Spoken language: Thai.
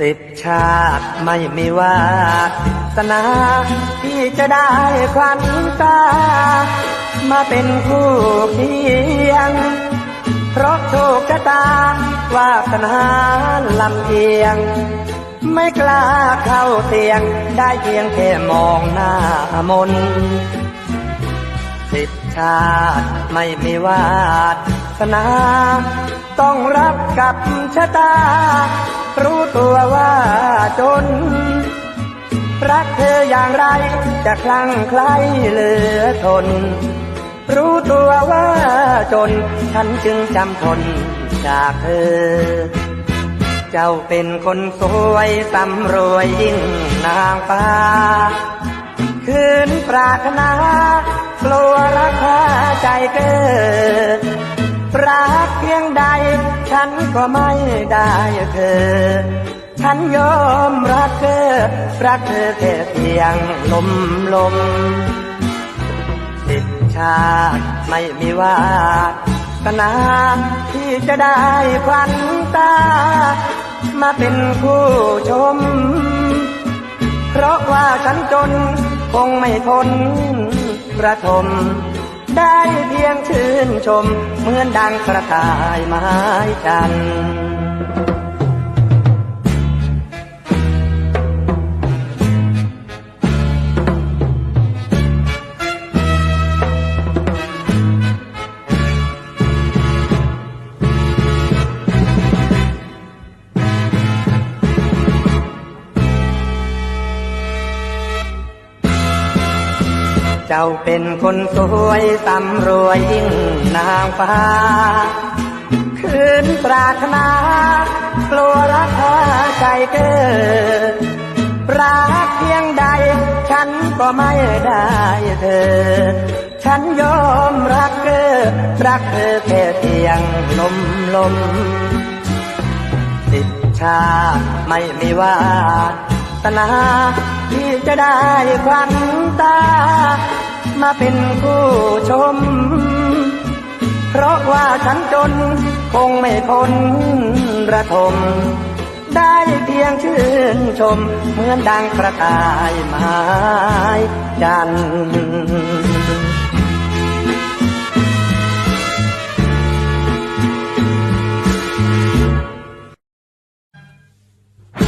สิบชาติไม่มีวาสนาที่จะได้ควันตา มาเป็นคู่เคียง เพราะโชคชะตาวาสนาลำเอียง ไม่กล้าเข้าเตียงได้เพียงแค่มองหน้ามนสิบชาติไม่มีวาสนา ต้องรับกับชะตา รู้ตัวว่าจน รักเธออย่างไรจะคลั่งไคล้เหลือทน รู้ตัวว่าจน ฉันจึงจำทนจากเธอ เจ้าเป็นคนสวยสำรวยยิ่งนางฟ้า คืนปรารถนากลัวราคาใจเกิดรักเพียงใด นก็ไม่ได้เธอ ฉันยอมรักเธอ รักเธอแค่เพียงลมลมสิบชาไม่มีวาสนาที่จะได้ควันตา มาเป็นคู่ชม เพราะว่าฉันจนคงไม่ทนประทม ได้เพียงชื่นชม เหมือนดังกระต่ายไม้จันทร์ เจ้าเป็นคนสวยสำรวยยิ่งนางฟ้า คืนปรารถนากลัวราคาใจเกิดรักเพียงใด ฉันก็ไม่ได้เธอ ฉันยอมรักเธอรักเธอแค่เพียงลมลมสิบชาไม่มีวาสนาที่จะได้ควันตา มาเป็นคู่ชม เพราะว่าฉันจนคงไม่พ้นระทม ได้เพียงชื่นชม เหมือนดังกระต่ายไม้จันทร์